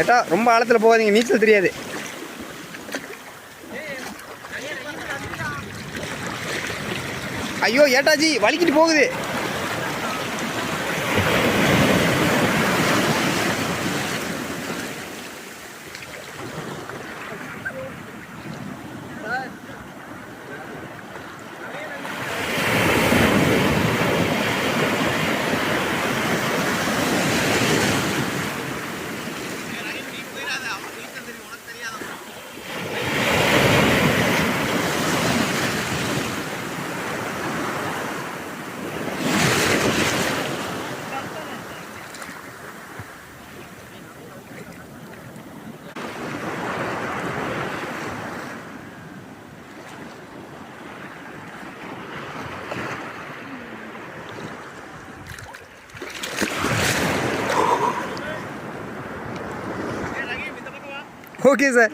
ஏட்டா ரொம்ப ஆழத்தில் போகாதீங்க நீச்சல் தெரியாது. ஐயோ ஏட்டாஜி வலிக்கிட்டு போகுது. Okay sir.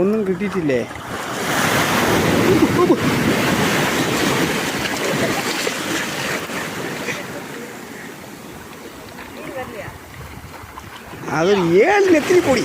ഒന്നും കിട്ടിയിട്ടില്ലേ? அது ஏழு நெத்திரி பொடி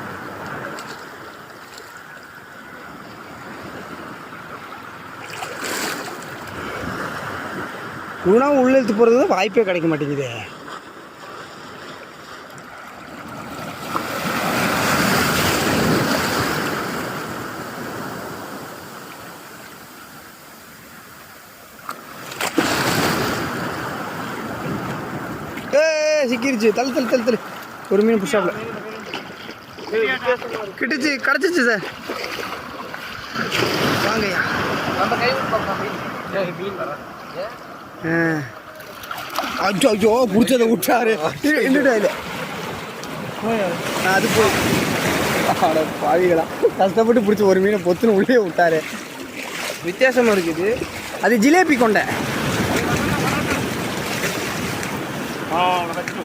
உணவு உள்ள போகிறது வாய்ப்பே கிடைக்க மாட்டேங்குது. சிக்கிருச்சு. தள்ளு தள்ளு தள்ளு தள்ளு. ஒரு மீன் புஷ்ஷாப்ல கிட்டுச்சு கிடச்சிச்சு சார் வாங்கய்யா. நம்ம கை பார்ப்போம் ஆ. அச்சோ அச்சோ பிடிச்சதை விட்டாரு. இல்லடா இல்லை அது போய் பாவிகளா. கஷ்டப்பட்டு பிடிச்ச ஒரு மீனை பொத்துன்னு உள்ளே விட்டாரு. வித்தியாசமா இருக்குது. அது ஜிலேபி கொண்டை.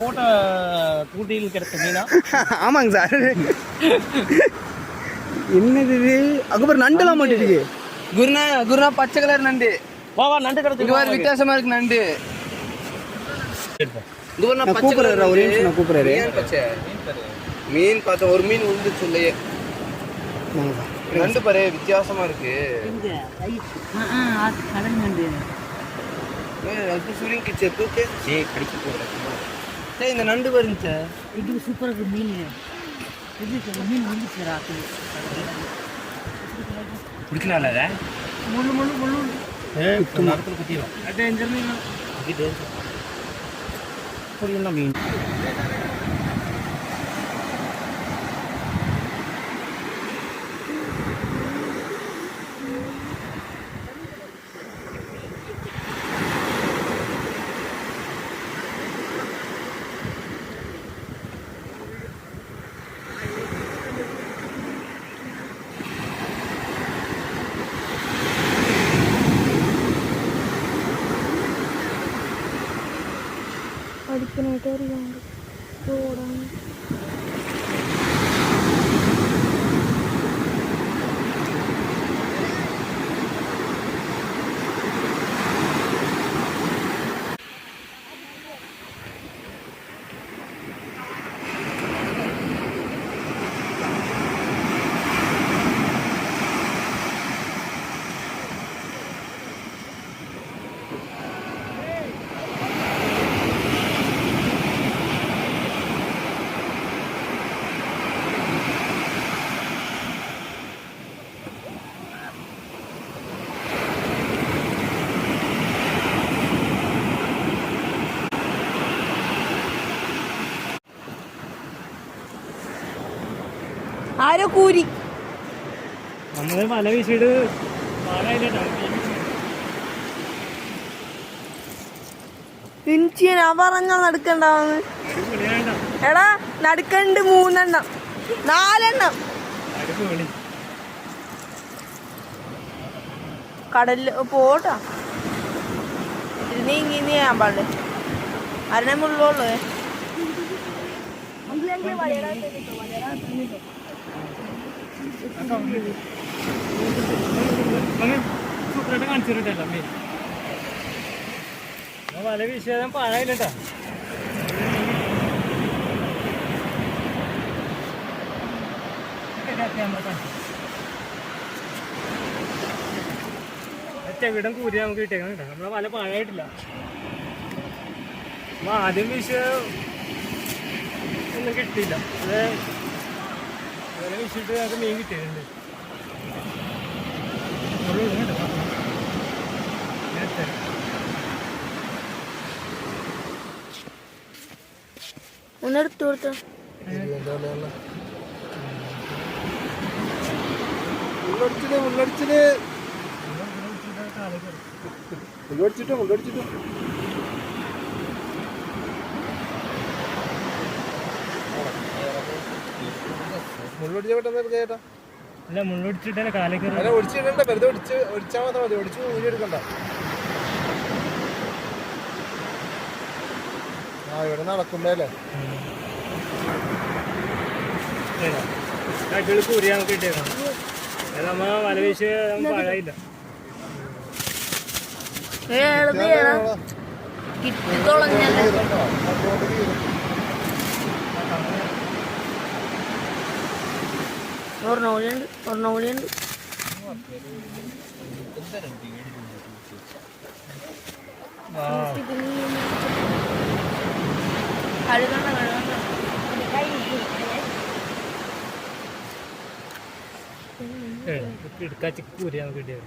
போட்ட கூட்டியில் கிடைத்த மீனா? ஆமாங்க சார். என்னது இது? அக்கப்புறம் நண்டெல்லாம் மாட்டிருக்கு குருனா குருனா பச்சை கலர் நண்டு. வா நண்டு கடத்து இது வேறு வித்தியாசமா இருக்கு நண்டு. இது ஒரு நான் கூப்பிடுறேன் ஒரு நிமிஷம் நான் கூப்பிடுறேன். மீன் பார்த்தேன் ஒரு மீன் உழுந்துச்சு சொல்லையே. நண்டு பாரு வித்தியாசமா இருக்கு. கடல் நண்டு. அது சுருங்கிச்சு தூக்கு. ஏய் இந்த நண்டு பாருங்க சார் இது నార్మల్ కొద్దిగా అంటే ఇంజర్ మీద ఇది ఫుల్ ఉన్న మెయిన్ പഠിക്കാനായിട്ട് അറിയാണ്ട് ഓടാൻ നമ്മൾ വീശിയിട്ട് ഇഞ്ചി ഞാൻ പറഞ്ഞ നടുക്കണ്ടാവുന്ന് എടാ നടുക്കണ്ട് മൂന്നെണ്ണം. നാലെണ്ണം. കടലിൽ പോട്ടാ ഇത് നീങ്ങി നീ ചെയ്യാൻ പാടില്ലേ അരണേ മുള്ളുള്ളൂ സൂപ്പറായിട്ട് കാണിച്ചിട്ടല്ല അമ്മേ വല വീശിയാൽ പാഴായില്ലട്ടാ ചെവിടം കൂരി നമുക്ക് കിട്ടിയേക്കണം കേട്ടോ നമ്മളെ വല പാഴായിട്ടില്ല ആദ്യം വിഷയം ഒന്നും കിട്ടിയില്ല. അത് വല വീശിയിട്ട് നമുക്ക് മീൻ കിട്ടിയിട്ടുണ്ട്. ഒന്നെടുത്തു കൊടുത്തു. മുള്ളടിച്ചിട്ട് മുള്ളടിച്ചിട്ട് മുള്ളടിച്ചിട്ടോ മുള്ളടിച്ചിട്ടോ മുള്ളടിച്ച പെട്ടെന്ന് ചേട്ടാ അല്ല മുള്ളൊടിച്ചിട്ട് കാലേക്ക് അല്ല ഒടിച്ചിടണ്ട വെറുതെ ഒടിച്ച് ഒടിച്ചാൽ മാത്രം മതി. ഒടിച്ച് ഊരിയെടുക്കണ്ട ആ ഇവിടെ നടക്കുമ്പോ അല്ലേ അടിപൊളി കൂരി നമുക്ക് കിട്ടിയേക്കണം. അത് നമ്മ വല വീശ് പാഴായില്ല. ചെയ്യണം. കിട്ടിത്തോളഞ്ഞല്ലേ ഒരെണ്ണം കൂടിയുണ്ട് ഒരെണ്ണം കൂടിയുണ്ട്. കഴുകണ്ട കഴുകണ്ട കിട്ടിയത്